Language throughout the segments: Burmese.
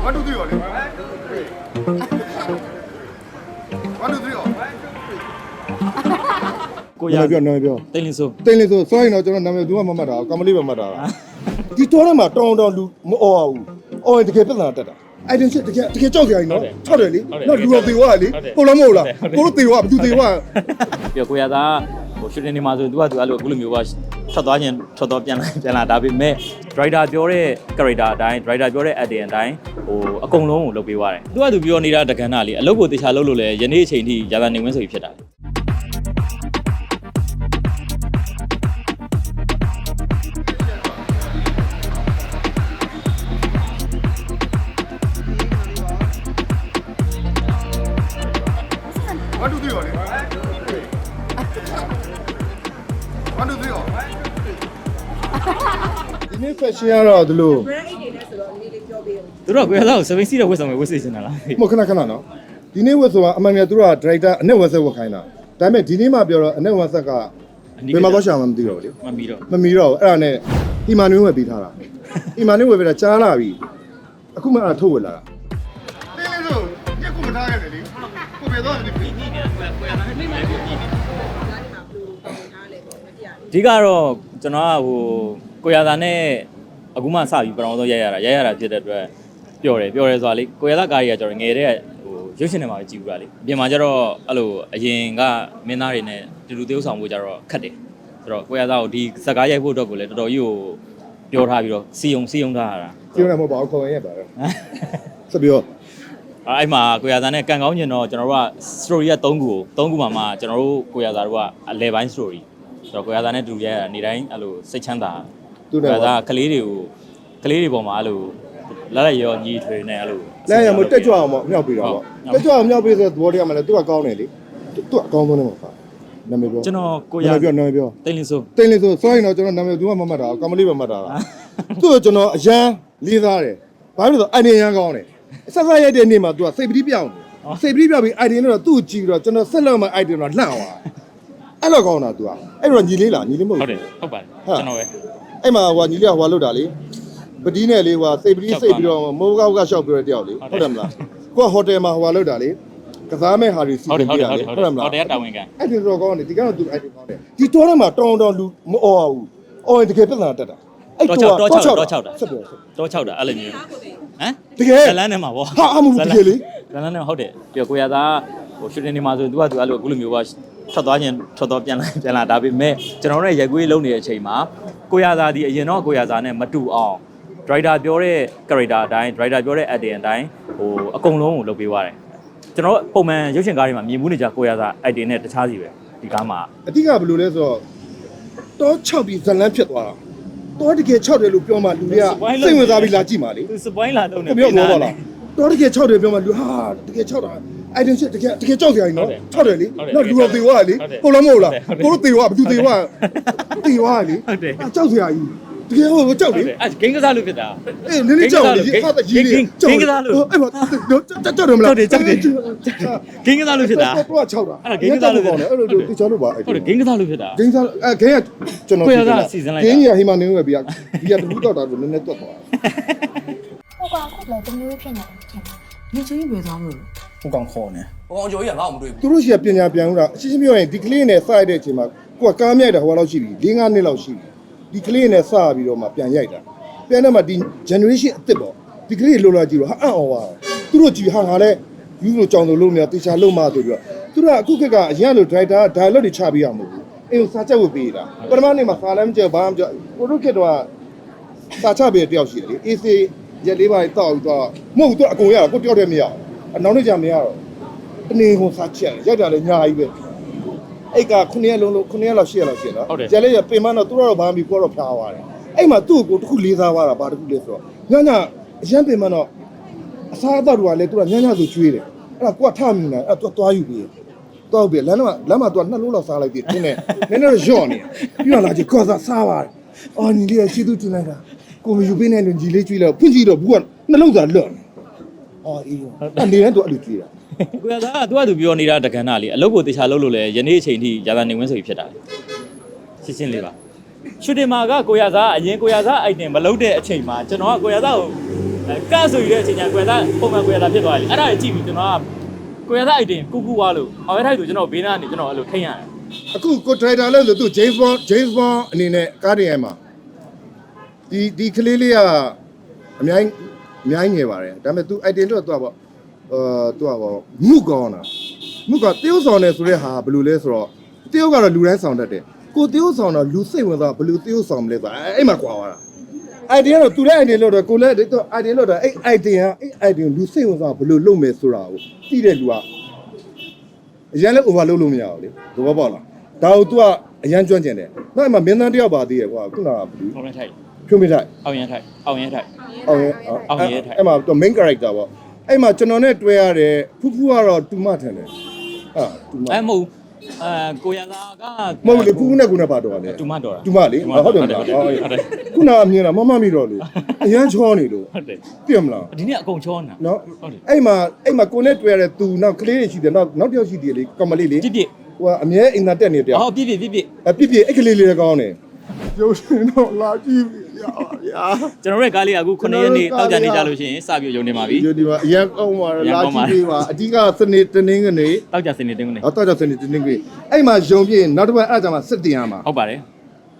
1 2 3ရောလေ1 2 3ရောကိုနာရမည်ပြောနာမည်ပြောတိတ်လင်းဆိုးတိတ်လေးဆိုဆိုရင်တော့ကျွန်တော်နာမည်ဘူးမှမမှတ်တာကမလေးပဲမှတ်တာဒီတော့ထဲမှာတောင်းတောင်းလူမအော်ဘူးအော်ရင်တကယ်ပြဿနာတက်တာအဲ့ဒီချက်တကယ်တကယ်ကြောက်ကြရင်နော်ထောက်တယ်လေနော်လူတော်သေးွားလေဟုတ်လားမဟုတ်လားကိုတို့သေးွားဘူးသေးွားပြောကိုရသားဟို ရှူတင်နေမှာဆိုသူကသူအဲ့လိုအခုလိုမျိုးကထွက်သွားခြင်းထွက်သွားပြန်လာပြန်လာဒါပေမဲ့ driver ပြောတဲ့ character အတိုင်း driver ပြောတဲ့ acting အတိုင်းဟိုအကုန်လုံးကိုလုပ်ပေးသွားတယ်သူကသူပြောနေတာတက္ကနာလေးအလုပ်ကိုတေချာလုပ်လို့လဲယနေ့အချိန်ထိရာသာနေဝင်းဆိုပြီးဖြစ်တာလေ နေ့ fashion ကတော့ဒီလို brand အိတ်တွေနဲ့ဆိုတော့အနေလေးပြောပေးအောင်သူတို့ကကိုရသားကို7စီးတော့ဝတ်ဆောင်ဝတ်စေချင်တာလားမခဏခဏနော်ဒီနေ့ဝက်ဆိုတာအမှန်တကယ်သူတို့က director အနဲ့ဝက်ဆက်ဝက်ခိုင်းတာဒါပေမဲ့ဒီနေ့မှပြောတော့အနဲ့ဝက်ဆက်ကဘယ်မှာသွားရှာမှမသိတော့ဘူးလေမမီတော့မမီတော့ဘူးအဲ့ဒါနဲ့အီမာနွေးဝယ်ပေးထားတာအီမာနွေးဝယ်ပေးတာကြားလာပြီအခုမှအဲ့ဒါထုတ်ဝယ်လာတာတင်းလေးဆိုညက်ကိုမထားခဲ့တယ်လေကိုပြေတော့တယ်ဒီဒါဒီမှာဘယ်လိုပုံထားလဲပေါ့မပြရအဓိကတော့ကျွန်တော်ကဟို ကိုရသားနဲ့အခုမှစပြီးပထမဆုံးရိုက်ရတာရိုက်ရတာဖြစ်တဲ့အတွက်ပျော်တယ်ပျော်တယ်ဆိုတာလေကိုရသားကားကြီးကကျွန်တော်ငယ်တဲ့ဟိုရုပ်ရှင်ထဲမှာပဲကြည့်ဘူးတာလေအပြင်မှာကျတော့အဲ့လိုအရင်ကမင်းသားတွေနဲ့တူတူသေးဥဆောင်ဖို့ကျတော့ခက်တယ်ဆိုတော့ကိုရသားကိုဒီစကားရိုက်ဖို့အတွက်ကိုလည်းတော်တော်ကြီးကိုပြောထားပြီးတော့စီယုံစီယုံထားရတာကျင်းရမဟုတ်ပါဘူးခေါ်ရင်ရပါတော့ဆက်ပြီးတော့အဲ့အဲ့မှာကိုရသားနဲ့ကန်ကောင်းကျင်တော့ကျွန်တော်တို့က story က3ခုကို3ခုမှမှကျွန်တော်တို့ကိုရသားတို့ကအလဲပိုင်း story ဆိုတော့ကိုရသားနဲ့တူရရနေတိုင်းအဲ့လိုစိတ်ချမ်းသာ သူကိုနဲ့ရသားကလေးတွေကိုကလေးတွေပေါ်မှာအဲ့လိုလက်လက်ရောညီထွေနဲ့အဲ့လိုလဲရမတက်ကြွအောင်ပေါ့မြောက်ပြီးတော့ပေါ့တက်ကြွအောင်မြောက်ပြီးဆိုသဘောတရားမှလည်းသူကကောင်းတယ်လေသူကအကောင်းဆုံးနေမှာပါနာမည်ပြောကျွန်တော်ကိုရနာမည်ပြောနာမည်ပြောတိတ်လင်းဆိုးတိတ်လေးဆိုဆိုရင်တော့ကျွန်တော်နာမည်ဘူးမှမမှတ်တာကမလေးပဲမှတ်တာသူ့ကိုကျွန်တော်အရန်လေးစားတယ်ဘာလို့လဲဆိုတော့အိုင်ဒီရန်ကောင်းတယ်ဆက်ဆက်ရိုက်တဲ့နေ့မှာ तू ကစိတ်ပတိပြောင်းတယ်စိတ်ပတိပြောင်းပြီးအိုင်ဒီလို့သူ့ကြည့်ပြီးတော့ကျွန်တော်ဆက်လက်မှအိုင်ဒီတော့လှန့်သွားအဲ့လိုကောင်းတာ तू ကအဲ့တော့ညီလေးလားညီလေးမဟုတ်ဟုတ်တဘူးယ်ဟုတ်ပါတယ်ဟုတ်ကျွန်တော်ပဲ အဲ့မှာဟိုညီလေးကဟိုလောက်တာလေပတိနဲ့လေဟိုစိတ်ပတိစိတ်ပြီးတော့မိုးကောက်ကရှောက်ပြီးတော့တယောက်လေဟုတ်တယ်မလားကိုကဟိုတယ်မှာဟိုလောက်တာလေကစားမဲ့ဟာတွေစီဟုတ်တယ်စဉ်ဟုတ်ပြတယ်ရဟုတ်လေတယ်ဟုတ်တယ်မလားဟုတ်တယ်တာဝန်ခံအဲ့ဒီတော့ကောင်းတယ်ဒီကတော့ तू အဲ့ဒီကောင်းတယ်ဒီတော့ထဲမှာတောင်းတောင်းလူမအော်ဘူးအော်ရင်တကယ်ပြဿနာတက်တာအဲ့တော့တော့6တော့6တော့6တာဆက်ပြောဆက်တော့6တာအဲ့လိုမျိုးဟမ်တကယ်ဇလန်းထဲမှာဗောဟာအမှုတကယ်လေဇလန်းထဲမှာဟုတ်တယ်ပြောကိုရသားဟိုရှူတင်နေမှာဆိုသူကသူအဲ့လိုအခုလိုမျိုးကထွက်သွားခြင်းထွက်သွားပြန်လာပြန်လာဒါပေမဲ့ကျွန်တော်တို့ရိုက်ကွေးလုံးနေတဲ့အချိန်မှာ ကိုရသားဒီအရင်တော့ကိုရသားနဲ့မတူအောင် driver ပြောတဲ့ character အတိုင်း driver ပြောတဲ့ acting အတိုင်းဟိုအကုန်လုံးကိုလုပ်ပေးသွားတယ်ကျွန်တော်ပုံမှန်ရုပ်ရှင်ကားတွေမှာမြင်မှုနေကြကိုရသား acting နဲ့တခြားစီပဲဒီကားမှာအတိကဘယ်လိုလဲဆိုတော့တော့6ပြီးဇလန်းဖြစ်သွားတာတော့တကယ်6တယ်လို့ပြောမှလူတွေကစိတ်ဝင်စားပြီးလာကြည့်ပါလေသူစပွိုင်းလာတော့နေကိုပြောမောပါလားတော့တကယ်6တယ်ပြောမှလူဟာတကယ်6တာ အဲ့ဒီချက်တကယ်တကယ်ကြောက်ကြရင်နော်6တယ်လေနော်လူတော်သေးွားလေဟုတ်လားမဟုတ်လားကိုတို့သေးွားဘသူသေးွားသေးွားလေကြောက်စရာကြီးတကယ်ဟိုကြောက်လေအဲ့ဂိမ်းကစားလို့ဖြစ်တာအေးနည်းနည်းကြောက်လေဟာတကြီးလေအဲ့မှာကြောက်တယ်မလားဂိမ်းကစားလို့ဖြစ်တာတော့6တာအဲ့ဒါဂိမ်းကစားလို့ဖြစ်တာအဲ့လိုတခြားလို့ပါအဲ့ဟုတ်တယ်ဂိမ်းကစားလို့ဖြစ်တာဂိမ်းစားအဲဂိမ်းကကျွန်တော်ခွေရသားစီစဉ်လိုက်တာဂိမ်းကြီးကဟိမနေဝယ်ပြီးဒီကတဘူးတော့တာလို့နည်းနည်းတွတ်သွားဟိုကောင်ခုလည်းတမျိုးဖြစ်နေတယ်ထင်တယ်နေချင်းပဲသွားလို့ ဟိုကောင်ခေါ်နေဟိုကောင်ကျော်ကြီးကငါ့ကိုမတွေ့ဘူးသူတို့ရှိကပညာပြန်ဦးတာအရှင်းရှင်းပြောရင်ဒီကလေးနဲ့စရိုက်တဲ့အချိန်မှာကိုကကားမြိုက်တာဟိုလောက်ရှိပြီ၄၅နှစ်လောက်ရှိပြီဒီကလေးနဲ့စပြီးတော့မှပြန်ရိုက်တာပြန်တော့မှဒီ generation အစ်စ်ပေါ့ဒီကလေးလိုလာကြည့်တော့ဟာအံ့ဩပါသူတို့ကြည့်ဟာငါလည်းယူလို့ကြောင်လို့လုံးနေတာတေချာလုံးမဆိုပြီးတော့သူတို့ကအခုခက်ကအရင်လို driver dialogue တွေချပေးရမှာမဟုတ်ဘူးအင်းစာချက်ဝတ်ပေးတာပထမနေ့မှာစာလည်းမကြောက်ဘာမှမကြောက်ကိုတို့ခက်တော့စာချပေးတဲ့တယောက်ရှိတယ်လေအေးစေးရက်လေးပါးတောက်ပြီးတော့မဟုတ်ဘူးသူအကုန်ရတာကိုတယောက်တည်းမရအောင် အနောက်နေ့ကျမရတော့အနေဟိုစာချက်ရိုက်တာလည်းညာကြီးပဲအဲ့ကခုနှစ်ရက်လုံးလုံးခုနှစ်ရက်လောက်ရှစ်ရက်လောက်ရှစ်နော်ရက်လေးရပင်မတော့သူတို့တော့ဘာမှမပြီးကိုတော့ဖျားသွားတယ်အဲ့မှာသူ့ကိုတခုလေးစားသွားတာဘာတခုလဲဆိုတော့ညညအရန်ပင်မတော့အစားအသောက်တွေကလည်းသူကညညဆိုကျွေးတယ်အဲ့ဒါကိုကထမိနေအဲ့တော့သွားယူပြီးတော့ပြီလမ်းမှာလမ်းမှာသူကနှစ်လုံးလောက်စားလိုက်ပြီတင်းနေနည်းနည်းတော့ညော့နေပြီးတော့လာကြည့်ကောစားစားပါတယ်အော်ညီလေးကချီသူတင်လိုက်တာကိုမယူပေးနဲ့လို့ညီလေးကျွေးလို့ဖွင့်ကြည့်တော့ဘူးကနှလုံးသားလွတ်နေ။ အော်အေးရော။အနေနဲ့တော့အဲ့လိုကျွေးတာကိုရသားကသူကသူပြောနေတာတက္ကနာလေးအလုပ်ကိုတေချာလုပ်လို့လဲယနေ့အချိန်ထိရာသာနေဝင်းဆိုပြီးဖြစ်တာလေရှင်းရှင်းလေးပါရှူတင်မာကကိုရသားအရင်ကိုရသားအိုက်တင်မလုပ်တဲ့အချိန်မှာကျွန်တော်ကကိုရသားကိုကတ်ဆိုရတဲ့အချိန်ကျကိုရသားပုံမှန်ကိုရသားဖြစ်သွားတယ်အဲ့ဒါကြီးကြည့်ပြီးကျွန်တော်ကကိုရသားအိုက်တင်ကူကူွားလို့အောင်ရထိုက်ဆိုကျွန်တော်ဘေးနားကနေကျွန်တော်အဲ့လိုထိန်းရတယ်အခုကိုထရိုက်တာလို့ဆိုသူ James Bond James Bond အနေနဲ့ကားတင်ရိုက်မှာဒီဒီကလေးလေးကအများကြီး အများကြီးငယ်ပါတယ်ဒါပေမဲ့ तू item တော့သူကပေါ့အာသူကပေါ့မှုကောင်းတာမှုကတယောက်ဆောင်နေဆိုတဲ့ဟာဘယ်လိုလဲဆိုတော့တယောက်ကတော့လူတိုင်းဆောင်တတ်တယ်ကိုတယောက်ဆောင်တော့လူစိတ်ဝင်စားဘယ်လိုတယောက်ဆောင်မလဲဆိုတာအဲ့အဲ့မှာကွာသွားတာ idea တော့သူလည်း idea လို့တော့ကိုလည်းသူ idea လို့တော့အဲ့ idea အဲ့ idea လူစိတ်ဝင်စားဘယ်လိုလုပ်မယ်ဆိုတာကိုသိတဲ့လူကအရင်လည်း over လုပ်လို့မရဘူးလေသဘောပေါက်လားဒါကို तू ကအရန်ကျွမ်းကျင်တယ်နောက်အဲ့မှာမင်းသားတယောက်ပါသေးရကွာခုနကဘယ်သူအောင်ရထိုက် ဖြုံးမိထိုက်အောင်ရထိုက်အောင်ရထိုက် အောင်ရဲ့အောင်ရဲ့ထိုက် အဲ့မှာ तू main character ပေါ့အဲ့မှာကျွန်တော်နဲ့တွဲရတဲ့ဖူးဖူးကတော့တူမထန်တယ်ဟာတူမအဲမဟုတ်အဲကိုရသားကမဟုတ်လေဖူးဖူးနဲ့ကူနဲ့ပါတော့လေတူမတော်တာတူမလေဟုတ်တယ်မလားဟုတ်တယ်ဟုတ်တယ်ခုနကအမြင်လားမမမိတော့လေအရန်ချောနေလို့ဟုတ်တယ်ပြည့်မလားဒီနေ့အကုန်ချောနေတာ နော်ဟုတ်တယ် အဲ့မှာအဲ့မှာကိုနဲ့တွေ့ရတဲ့သူနောက်ကလေးတွေရှိတယ်နောက်နောက်တစ်ယောက်ရှိသေးတယ်လေကမလေးလေပြစ်ပြစ်ဟိုကအမြဲအိမ်သာတက်နေတယ်အော်ပြစ်ပြစ်ပြစ်ပြစ် အပြစ်ပြစ်အဲ့ကလေးလေးလည်းကောင်းတယ်ကျုပ်ရှင်တော့လာကြည့် ရပါဗျာကျွန်တော်တို့ရဲ့ကားလေးကအခု9ရက်နေ့တောက်ကြနေကြလို့ရှိရင်စပြီးရုံနေပါပြီဒီဒီမှာအရင်ကောင်းပါအရန်လာကောင်းပါကြည့်ပေးပါအဓိကစနေတနင်္ဂနွေတောက်ကြစနေတင်းကုန်နေအော်တော့ကြစနေတနင်္ဂနွေအဲ့မှာယုံပြည့်နောက်တစ်ပတ်အဲ့ဒါမှစစ်တင်ရမှာဟုတ်ပါတယ်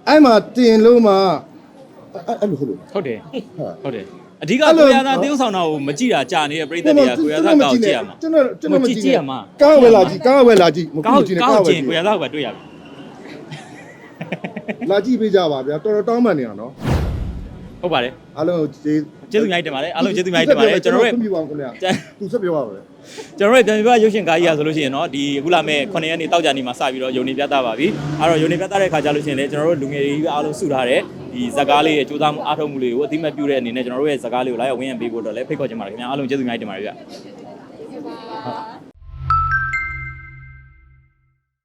အဲ့မှာတင်လို့မှအဲ့အဲ့လိုဟုတ်လို့ဟုတ်တယ်ဟာဟုတ်တယ်အဓိကအဲ့လိုကိုရသားတယောက်ဆောင်တာကိုမကြည့်တာကြာနေတဲ့ပြိတ္တတွေကကိုရသားကောက်ကြည့်ရမှာကျွန်တော်ကျွန်တော်မကြည့်ကြည့်ကြည့်ရမှာကားဝယ်လာကြည့်ကားဝယ်လာကြည့်မကောကူက်ကြည့်နဲ့ကောကားက်ဝယ်ချင်းကြည့်ကိုရသားကိုပဲတွေ့ရပြီလာကြည့်ပေးကြပါဗျာတော်တော်တောင်းပန်နေအောင်နော် ဟုတ်ပါတယ်အားလုံးကျေးကျေးဇူးအများကြီးတင်ပါတယ်အားလုံးကျေးဇူးအများကြီးတင်ပါတယ်ကျွန်တော်တို့ရဲ့ခွင့်ပြုပါဦးခင်ဗျာသူဆက်ပြောပါမယ်ကျွန်တော်တို့ပြန်ပြရုပ်ရှင်ကားကြီးရဆိုလို့ရှိရင်တော့ဒီအခုလာမဲ့9ရက်နေ့တောက်ကြနေမှာစပြီးတော့ယုံနေပြသပါပြီအဲ့တော့ယုံနေပြသတဲ့ခါကျလို့ရှိရင်လည်းကျွန်တော်တို့လူငယ်တွေအားလုံးစုထားတဲ့ဒီဇကားလေးရဲ့စူးစမ်းမှုအားထုတ်မှုလေးကိုအတိမတ်ပြုတဲ့အနေနဲ့ကျွန်တော်တို့ရဲ့ဇကားလေးကိုလာရောက်ဝင်းရံပေးဖို့တော့လည်းဖိတ်ခေါ်ချင်ပါတယ်ခင်ဗျာအားလုံးကျေးဇူးအများကြီးတင်ပါတယ်ဗျ